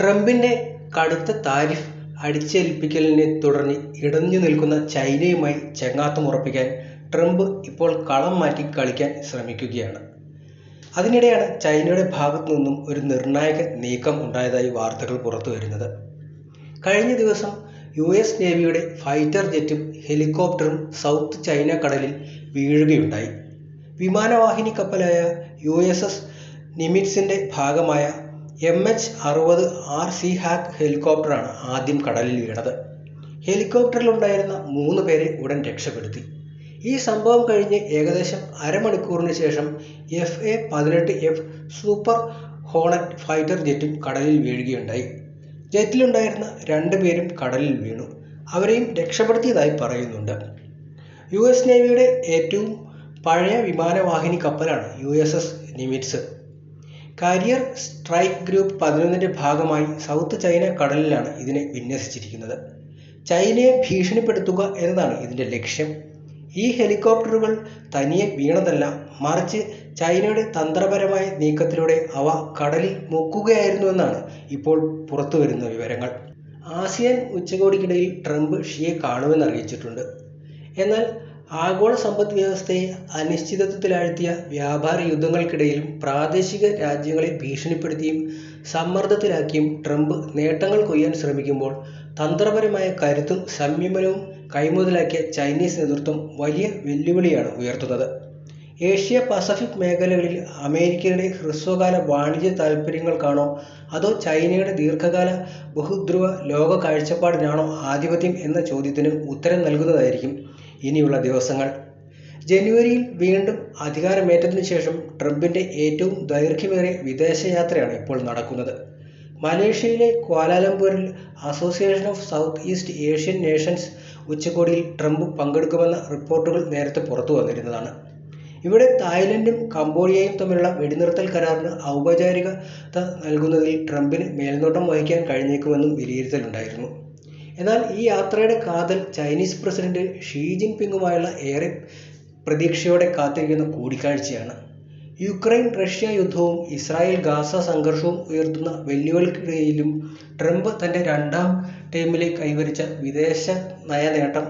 ട്രംപിന്റെ കടുത്ത താരിഫ് അടിച്ചേൽപ്പിക്കലിനെ തുടർന്ന് ഇടഞ്ഞു നിൽക്കുന്ന ചൈനയുമായി ചങ്ങാത്തമുറപ്പിക്കാൻ ട്രംപ് ഇപ്പോൾ കളം മാറ്റി കളിക്കാൻ ശ്രമിക്കുകയാണ്. അതിനിടെയാണ് ചൈനയുടെ ഭാഗത്തു നിന്നും ഒരു നിർണായക നീക്കം ഉണ്ടായതായി വാർത്തകൾ പുറത്തു വരുന്നത് കഴിഞ്ഞ ദിവസം യു എസ് നേവിയുടെ ഫൈറ്റർ ജെറ്റും ഹെലികോപ്റ്ററും സൗത്ത് ചൈന കടലിൽ വീഴുകയുണ്ടായി. വിമാനവാഹിനി കപ്പലായ യു എസ് എസ് നിമിറ്റ്സിന്റെ ഭാഗമായ എം എച്ച് അറുപത് ആർ സി ഹാക്ക് ഹെലികോപ്റ്ററാണ് ആദ്യം കടലിൽ വീണത്. ഹെലികോപ്റ്ററിലുണ്ടായിരുന്ന മൂന്ന് പേരെ ഉടൻ രക്ഷപ്പെടുത്തി. ഈ സംഭവം കഴിഞ്ഞ് ഏകദേശം അരമണിക്കൂറിന് ശേഷം എഫ് എ പതിനെട്ട് എഫ് സൂപ്പർ ഹോണറ്റ് ഫൈറ്റർ ജെറ്റും കടലിൽ വീഴുകയുണ്ടായി. ജെറ്റിലുണ്ടായിരുന്ന രണ്ട് പേരും കടലിൽ വീണു. അവരെയും രക്ഷപ്പെടുത്തിയതായി പറയുന്നുണ്ട്. യു എസ് നേവിയുടെ ഏറ്റവും പഴയ വിമാനവാഹിനി കപ്പലാണ് U S S Nimitz. Carrier strike group പതിനൊന്നിന്റെ ഭാഗമായി സൗത്ത് ചൈന കടലിലാണ് ഇതിനെ വിന്യസിച്ചിരിക്കുന്നത്. ചൈനയെ ഭീഷണിപ്പെടുത്തുക എന്നതാണ് ഇതിന്റെ ലക്ഷ്യം. ഈ ഹെലികോപ്റ്ററുകൾ തനിയെ വീണതല്ല മറിച്ച് ചൈനയുടെ തന്ത്രപരമായ നീക്കത്തിലൂടെ അവ കടലിൽ മുക്കുകയായിരുന്നുവെന്നാണ് ഇപ്പോൾ പുറത്തുവരുന്ന വിവരങ്ങൾ. ആസിയാൻ ഉച്ചകോടിക്കിടയിൽ ട്രംപ് ഷിയെ കാണുമെന്നറിയിച്ചിട്ടുണ്ട്. എന്നാൽ ആഗോള സമ്പദ് വ്യവസ്ഥയെ അനിശ്ചിതത്വത്തിലാഴ്ത്തിയ വ്യാപാര യുദ്ധങ്ങൾക്കിടയിലും പ്രാദേശിക രാജ്യങ്ങളെ ഭീഷണിപ്പെടുത്തിയും സമ്മർദ്ദത്തിലാക്കിയും ട്രംപ് നേട്ടങ്ങൾ കൊയ്യാൻ ശ്രമിക്കുമ്പോൾ തന്ത്രപരമായ കരുത്തും സംയമനവും കൈമുതലാക്കിയ ചൈനീസ് നേതൃത്വം വലിയ വെല്ലുവിളിയാണ് ഉയർത്തുന്നത്. ഏഷ്യ പസഫിക് മേഖലകളിൽ അമേരിക്കയുടെ ഹ്രസ്വകാല വാണിജ്യ താൽപര്യങ്ങൾക്കാണോ അതോ ചൈനയുടെ ദീർഘകാല ബഹുധ്രുവ ലോക കാഴ്ചപ്പാടിനാണോ ആധിപത്യം എന്ന ചോദ്യത്തിന് ഉത്തരം നൽകുന്നതായിരിക്കും ഇനിയുള്ള ദിവസങ്ങൾ. ജനുവരിയിൽ വീണ്ടും അധികാരമേറ്റതിനു ശേഷം ട്രംപിന്റെ ഏറ്റവും ദൈർഘ്യമേറിയ വിദേശയാത്രയാണ് ഇപ്പോൾ നടക്കുന്നത്. മലേഷ്യയിലെ ക്വാലാലംപൂരിൽ Association of Southeast Asian Nations ഉച്ചകോടിയിൽ ട്രംപ് പങ്കെടുക്കുമെന്ന റിപ്പോർട്ടുകൾ നേരത്തെ പുറത്തു വന്നിരുന്നതാണ് ഇവിടെ തായ്ലൻഡും കംബോഡിയയും തമ്മിലുള്ള വെടിനിർത്തൽ കരാറിന് ഔപചാരികത നൽകുന്നതിൽ ട്രംപിന് മേൽനോട്ടം വഹിക്കാൻ കഴിഞ്ഞേക്കുമെന്നും വിലയിരുത്തലുണ്ടായിരുന്നു. എന്നാൽ ഈ യാത്രയുടെ കാതൽ ചൈനീസ് പ്രസിഡന്റ് ഷീ ജിൻപിങ്ങുമായുള്ള ഏറെ പ്രതീക്ഷയോടെ കാത്തിരിക്കുന്ന കൂടിക്കാഴ്ചയാണ്. യുക്രൈൻ റഷ്യ യുദ്ധവും ഇസ്രായേൽ ഗാസ സംഘർഷവും ഉയർത്തുന്ന വെല്ലുവിളികൾക്കിടയിലും ട്രംപ് തന്റെ രണ്ടാം ടേമിലെ കൈവരിച്ച വിദേശ നയ നേട്ടം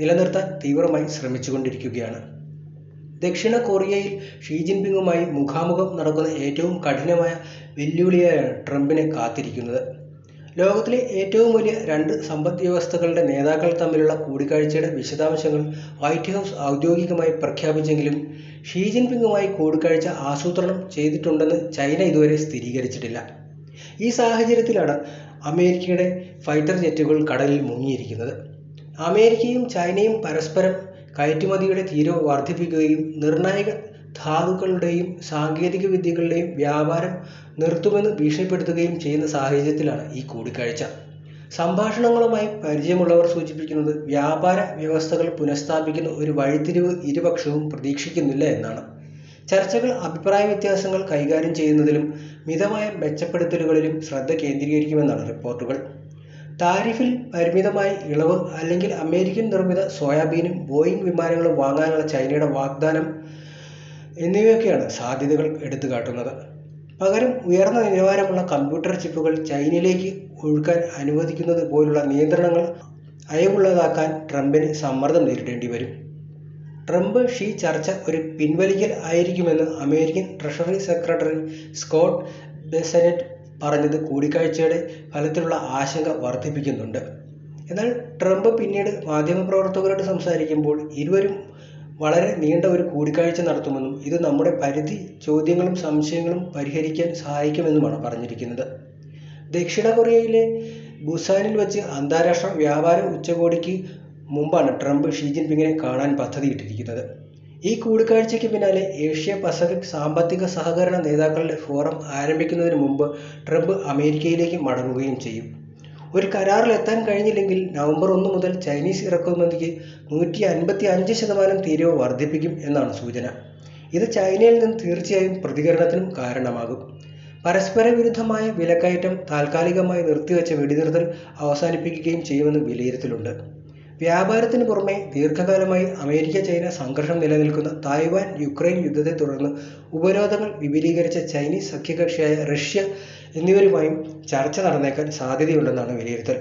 നിലനിർത്താൻ തീവ്രമായി ശ്രമിച്ചുകൊണ്ടിരിക്കുകയാണ്. ദക്ഷിണ കൊറിയയിൽ ഷീ ജിൻപിങ്ങുമായി മുഖാമുഖം നടക്കുന്ന ഏറ്റവും കഠിനമായ വെല്ലുവിളിയായാണ് ട്രംപിനെ കാത്തിരിക്കുന്നത്. ലോകത്തിലെ ഏറ്റവും വലിയ രണ്ട് സമ്പദ് വ്യവസ്ഥകളുടെ നേതാക്കൾ തമ്മിലുള്ള കൂടിക്കാഴ്ചയുടെ വിശദാംശങ്ങൾ വൈറ്റ് ഹൗസ് ഔദ്യോഗികമായി പ്രഖ്യാപിച്ചെങ്കിലും ഷീ ജിൻപിങ്ങുമായി കൂടിക്കാഴ്ച ആസൂത്രണം ചെയ്തിട്ടുണ്ടെന്ന് ചൈന ഇതുവരെ സ്ഥിരീകരിച്ചിട്ടില്ല. ഈ സാഹചര്യത്തിലാണ് അമേരിക്കയുടെ ഫൈറ്റർ ജെറ്റുകൾ കടലിൽ മുങ്ങിയിരിക്കുന്നത്. അമേരിക്കയും ചൈനയും പരസ്പരം കയറ്റുമതിയുടെ തീരുവ വർദ്ധിപ്പിക്കുകയും നിർണായക ധാതുക്കളുടെയും സാങ്കേതികവിദ്യകളുടെയും വ്യാപാരം നിർത്തുമെന്ന് ഭീഷണിപ്പെടുത്തുകയും ചെയ്യുന്ന സാഹചര്യത്തിലാണ് ഈ കൂടിക്കാഴ്ച. സംഭാഷണങ്ങളുമായി പരിചയമുള്ളവർ സൂചിപ്പിക്കുന്നത് വ്യാപാര വ്യവസ്ഥകൾ പുനഃസ്ഥാപിക്കുന്ന ഒരു വഴിത്തിരിവ് ഇരുപക്ഷവും പ്രതീക്ഷിക്കുന്നില്ല എന്നാണ്. ചർച്ചകൾ അഭിപ്രായവ്യത്യാസങ്ങൾ കൈകാര്യം ചെയ്യുന്നതിലും മിതമായ മെച്ചപ്പെടുത്തലുകളിലും ശ്രദ്ധ കേന്ദ്രീകരിക്കുമെന്നാണ് റിപ്പോർട്ടുകൾ. താരിഫിൽ പരിമിതമായ ഇളവ് അല്ലെങ്കിൽ അമേരിക്കൻ നിർമ്മിത സോയാബീനും ബോയിങ് വിമാനങ്ങളും വാങ്ങാനുള്ള ചൈനയുടെ വാഗ്ദാനം എന്നിവയൊക്കെയാണ് സാധ്യതകൾ എടുത്തുകാട്ടുന്നത്. പകരം ഉയർന്ന നിലവാരമുള്ള കമ്പ്യൂട്ടർ ചിപ്പുകൾ ചൈനയിലേക്ക് ഒഴുക്കാൻ അനുവദിക്കുന്നത് പോലുള്ള നിയന്ത്രണങ്ങൾ അയവുള്ളതാക്കാൻ ട്രംപിന് സമ്മർദ്ദം നേരിടേണ്ടി വരും ട്രംപ് ഷീ ചർച്ച ഒരു പിൻവലിക്കൽ ആയിരിക്കുമെന്ന് American treasury secretary Scott Bessent പറഞ്ഞത് കൂടിക്കാഴ്ചയുടെ ഫലത്തിലുള്ള ആശങ്ക വർദ്ധിപ്പിക്കുന്നുണ്ട് എന്നാൽ ട്രംപ് പിന്നീട് മാധ്യമപ്രവർത്തകരോട് സംസാരിക്കുമ്പോൾ ഇരുവരും വളരെ നീണ്ട ഒരു കൂടിക്കാഴ്ച നടത്തുമെന്നും ഇത് നമ്മുടെ പരിധി ചോദ്യങ്ങളും സംശയങ്ങളും പരിഹരിക്കാൻ സഹായിക്കുമെന്നുമാണ് പറഞ്ഞിരിക്കുന്നത്. ദക്ഷിണ കൊറിയയിലെ ബുസാനിൽ വെച്ച് അന്താരാഷ്ട്ര വ്യാപാര ഉച്ചകോടിക്ക് മുമ്പാണ് ട്രംപ് ഷി ജിൻപിങ്ങിനെ കാണാൻ പദ്ധതിയിട്ടിരിക്കുന്നത്. ഈ കൂടിക്കാഴ്ചയ്ക്ക് പിന്നാലെ ഏഷ്യ പസഫിക് സാമ്പത്തിക സഹകരണ നേതാക്കളുടെ ഫോറം ആരംഭിക്കുന്നതിന് മുമ്പ് ട്രംപ് അമേരിക്കയിലേക്ക് മടങ്ങുകയും ചെയ്യും. ഒരു കരാറിലെത്താൻ കഴിഞ്ഞില്ലെങ്കിൽ നവംബർ ഒന്ന് മുതൽ ചൈനീസ് ഇറക്കുമതിക്ക് നൂറ്റി അൻപത്തി അഞ്ച് ശതമാനം തീരുവ വർദ്ധിപ്പിക്കും എന്നാണ് സൂചന. ഇത് ചൈനയിൽ നിന്ന് തീർച്ചയായും പ്രതികരണത്തിനും കാരണമാകും. പരസ്പര വിരുദ്ധമായ വിലക്കയറ്റം താൽക്കാലികമായി നിർത്തിവെച്ച വെടിനിർത്തൽ അവസാനിപ്പിക്കുകയും ചെയ്യുമെന്ന് വിലയിരുത്തലുണ്ട്. വ്യാപാരത്തിന് പുറമെ ദീർഘകാലമായി അമേരിക്ക ചൈന സംഘർഷം നിലനിൽക്കുന്ന തായ്വാൻ യുക്രൈൻ യുദ്ധത്തെ തുടർന്ന് ഉപരോധങ്ങൾ വിപുലീകരിച്ച ചൈനീസ് സഖ്യകക്ഷിയായ റഷ്യ എന്നിവരുമായും ചർച്ച നടന്നേക്കാൻ സാധ്യതയുണ്ടെന്നാണ് വിലയിരുത്തൽ.